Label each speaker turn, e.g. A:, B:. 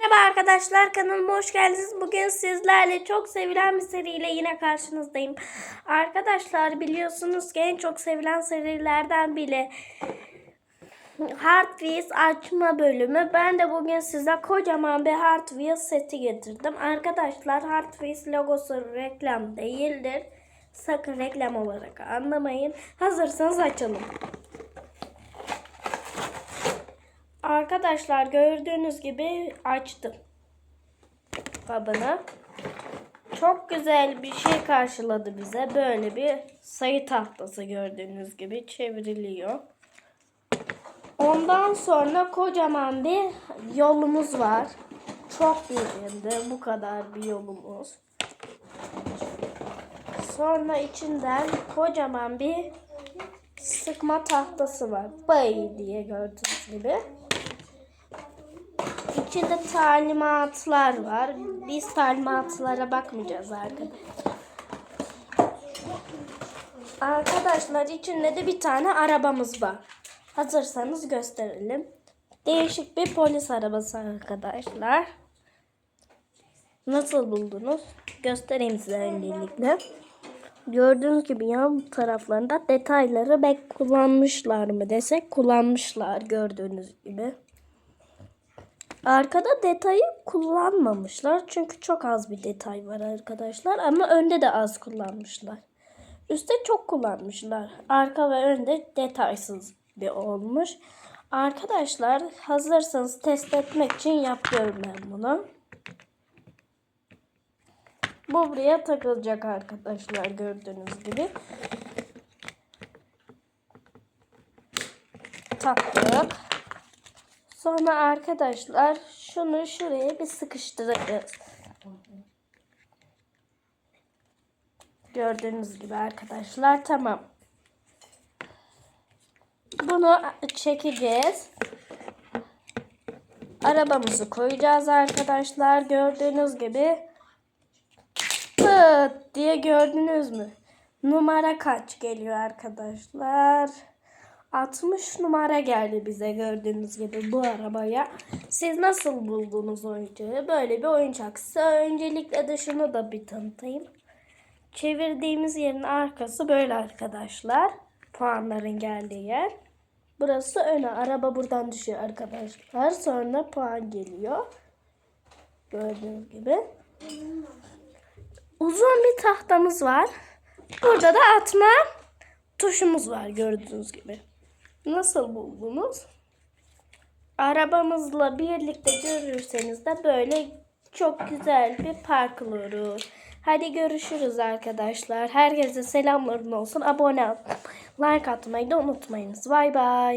A: Merhaba arkadaşlar kanalıma hoş geldiniz. Bugün sizlerle çok sevilen bir seriyle yine karşınızdayım. Arkadaşlar biliyorsunuz ki en çok sevilen serilerden biri Hard Wheels açma bölümü. Ben de bugün size kocaman bir Hard Wheels seti getirdim. Arkadaşlar Hard Wheels logosu reklam değildir. Sakın reklam olarak anlamayın. Hazırsanız açalım. Arkadaşlar gördüğünüz gibi açtım kabını. Çok güzel bir şey karşıladı bize. Böyle bir sayı tahtası gördüğünüz gibi çevriliyor. Ondan sonra kocaman bir yolumuz var. Çok büyük hem de bu kadar bir yolumuz. Sonra içinden kocaman bir sıkma tahtası var. Bay diye gördüğünüz gibi. İçinde talimatlar var. Biz talimatlara bakmayacağız arkadaşlar. Arkadaşlar içinde de bir tane arabamız var. Hazırsanız gösterelim. Değişik bir polis arabası arkadaşlar. Nasıl buldunuz? Göstereyim size öncelikle. Gördüğünüz gibi yan taraflarında detayları bek kullanmışlar mı desek kullanmışlar gördüğünüz gibi. Arkada detayı kullanmamışlar. Çünkü çok az bir detay var arkadaşlar. Ama önde de az kullanmışlar. Üstte çok kullanmışlar. Arka ve önde detaysız bir olmuş. Arkadaşlar hazırsanız test etmek için yapıyorum ben bunu. Bu buraya takılacak arkadaşlar gördüğünüz gibi. Taktık. Sonra arkadaşlar şunu şuraya bir sıkıştıracağız. Gördüğünüz gibi arkadaşlar tamam. Bunu çekeceğiz. Arabamızı koyacağız arkadaşlar. Gördüğünüz gibi pıt diye gördünüz mü? Numara kaç geliyor arkadaşlar? 60 numara geldi bize gördüğünüz gibi bu arabaya. Siz nasıl buldunuz oyuncağı? Böyle bir oyuncak. Size öncelikle dışını da bir tanıtayım. Çevirdiğimiz yerin arkası böyle arkadaşlar. Puanların geldiği yer. Burası öne. Araba buradan düşüyor arkadaşlar. Sonra puan geliyor. Gördüğünüz gibi. Uzun bir tahtamız var. Burada da atma tuşumuz var gördüğünüz gibi. Nasıl buldunuz? Arabamızla birlikte görürseniz de böyle çok güzel bir park olur. Hadi görüşürüz arkadaşlar. Herkese selamlarım olsun. Abone olmayı, like atmayı da unutmayınız. Bay bay.